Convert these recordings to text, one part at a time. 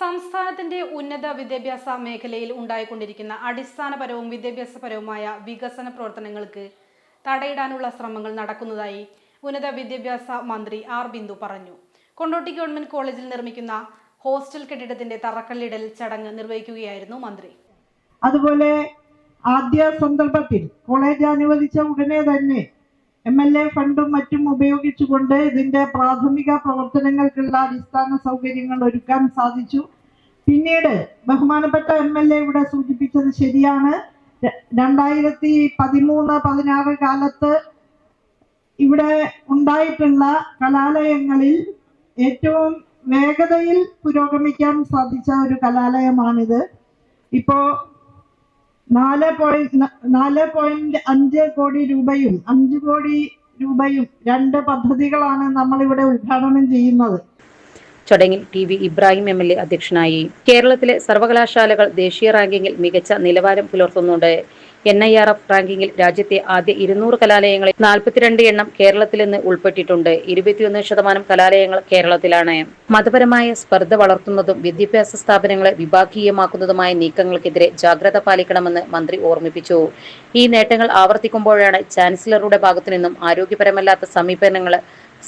സംസ്ഥാനത്തിന്റെ ഉന്നത വിദ്യാഭ്യാസ മേഖലയിൽ ഉണ്ടായിക്കൊണ്ടിരിക്കുന്ന അടിസ്ഥാനപരവും വിദ്യാഭ്യാസപരവുമായ വികസന പ്രവർത്തനങ്ങൾക്ക് തടയിടാനുള്ള ശ്രമങ്ങൾ നടക്കുന്നതായി ഉന്നത വിദ്യാഭ്യാസ മന്ത്രി ആർ ബിന്ദു പറഞ്ഞു. കൊണ്ടോട്ടി ഗവൺമെന്റ് കോളേജിൽ നിർമ്മിക്കുന്ന ഹോസ്റ്റൽ കെട്ടിടത്തിന്റെ തറക്കല്ലിടൽ ചടങ്ങ് നിർവഹിക്കുകയായിരുന്നു മന്ത്രി. അതുപോലെ ആദ്യ സന്ദർഭത്തിൽ കോളേജ് അനുവദിച്ച ഉടനെ തന്നെ എം എൽ എ ഫണ്ടും മറ്റും ഉപയോഗിച്ചുകൊണ്ട് ഇതിന്റെ പ്രാഥമിക പ്രവർത്തനങ്ങൾക്കുള്ള അടിസ്ഥാന സൗകര്യങ്ങൾ ഒരുക്കാൻ സാധിച്ചു. പിന്നീട് ബഹുമാനപ്പെട്ട എം എൽ എ ഇവിടെ സൂചിപ്പിച്ചത് ശരിയാണ്. രണ്ടായിരത്തി പതിമൂന്ന് പതിനാറ് കാലത്ത് ഇവിടെ ഉണ്ടായിട്ടുള്ള കലാലയങ്ങളിൽ ഏറ്റവും വേഗതയിൽ പുരോഗമിക്കാൻ സാധിച്ച ഒരു കലാലയമാണിത്. ഇപ്പോ നാല് പോയിന്റ് നാല് പോയിന്റ് അഞ്ച് കോടി രൂപയും അഞ്ച് കോടി രൂപയും രണ്ട് പദ്ധതികളാണ് നമ്മളിവിടെ ഉദ്ഘാടനം ചെയ്യുന്നത്. ചടങ്ങിൽ T V Ibrahim M L A അധ്യക്ഷനായി. കേരളത്തിലെ സർവകലാശാലകൾ ദേശീയ റാങ്കിങ്ങിൽ മികച്ച നിലവാരം പുലർത്തുന്നുണ്ട്. എൻ ഐ ആർ എഫ് റാങ്കിങ്ങിൽ രാജ്യത്തെ ആദ്യ ഇരുന്നൂറ് കലാലയങ്ങളിൽ നാൽപ്പത്തിരണ്ട് എണ്ണം കേരളത്തിൽ നിന്ന് ഉൾപ്പെട്ടിട്ടുണ്ട്. ഇരുപത്തിയൊന്ന് ശതമാനം കലാലയങ്ങൾ കേരളത്തിലാണ്. മതപരമായ സ്പർദ്ധ വളർത്തുന്നതും വിദ്യാഭ്യാസ സ്ഥാപനങ്ങളെ വിഭാഗീയമാക്കുന്നതുമായ നീക്കങ്ങൾക്കെതിരെ ജാഗ്രത പാലിക്കണമെന്ന് മന്ത്രി ഓർമ്മിപ്പിച്ചു. ഈ നേട്ടങ്ങൾ ആവർത്തിക്കുമ്പോഴാണ് ചാൻസലറുടെ ഭാഗത്തു നിന്നും ആരോഗ്യപരമല്ലാത്ത സമീപനങ്ങൾ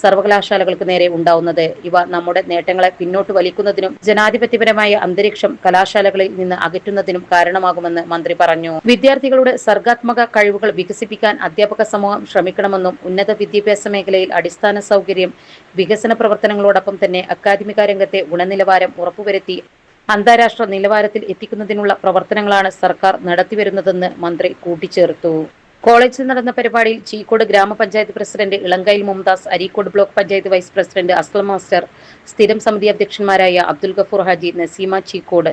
സർവകലാശാലകൾക്ക് നേരെ ഉണ്ടാവുന്നത്. ഇവ നമ്മുടെ നേട്ടങ്ങളെ പിന്നോട്ട് വലിക്കുന്നതിനും ജനാധിപത്യപരമായ അന്തരീക്ഷം കലാശാലകളിൽ നിന്ന് അകറ്റുന്നതിനും കാരണമാകുമെന്ന് മന്ത്രി പറഞ്ഞു. വിദ്യാർത്ഥികളുടെ സർഗാത്മക കഴിവുകൾ വികസിപ്പിക്കാൻ അധ്യാപക സമൂഹം ശ്രമിക്കണമെന്നും ഉന്നത വിദ്യാഭ്യാസ മേഖലയിൽ അടിസ്ഥാന സൗകര്യം വികസന പ്രവർത്തനങ്ങളോടൊപ്പം തന്നെ അക്കാദമിക രംഗത്തെ ഗുണനിലവാരം ഉറപ്പുവരുത്തി അന്താരാഷ്ട്ര നിലവാരത്തിൽ എത്തിക്കുന്നതിനുള്ള പ്രവർത്തനങ്ങളാണ് സർക്കാർ നടത്തിവരുന്നതെന്ന് മന്ത്രി കൂട്ടിച്ചേർത്തു. കോളേജിൽ നടന്ന പരിപാടിയിൽ ചീക്കോട് ഗ്രാമപഞ്ചായത്ത് president Elangayil Mumtaz Areekode block panchayat vice president Aslam master സ്ഥിരം സമിതി അധ്യക്ഷന്മാരായ അബ്ദുൽ ഗഫൂർ ഹാജി നസീമ ചീക്കോട്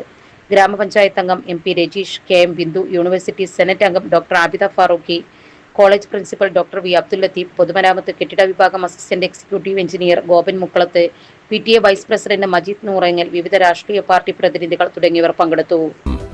ഗ്രാമപഞ്ചായത്ത് അംഗം M P Rajeesh K M Bindu university senate അംഗം doctor Abida Farooqi college principal doctor V Abdul Latheef പൊതുമരാമത്ത് കെട്ടിട വിഭാഗം assistant executive engineer Gopan Mukkalath P T A vice president Majeed Noorangal വിവിധ രാഷ്ട്രീയ പാർട്ടി പ്രതിനിധികൾ തുടങ്ങിയവർ പങ്കെടുത്തു.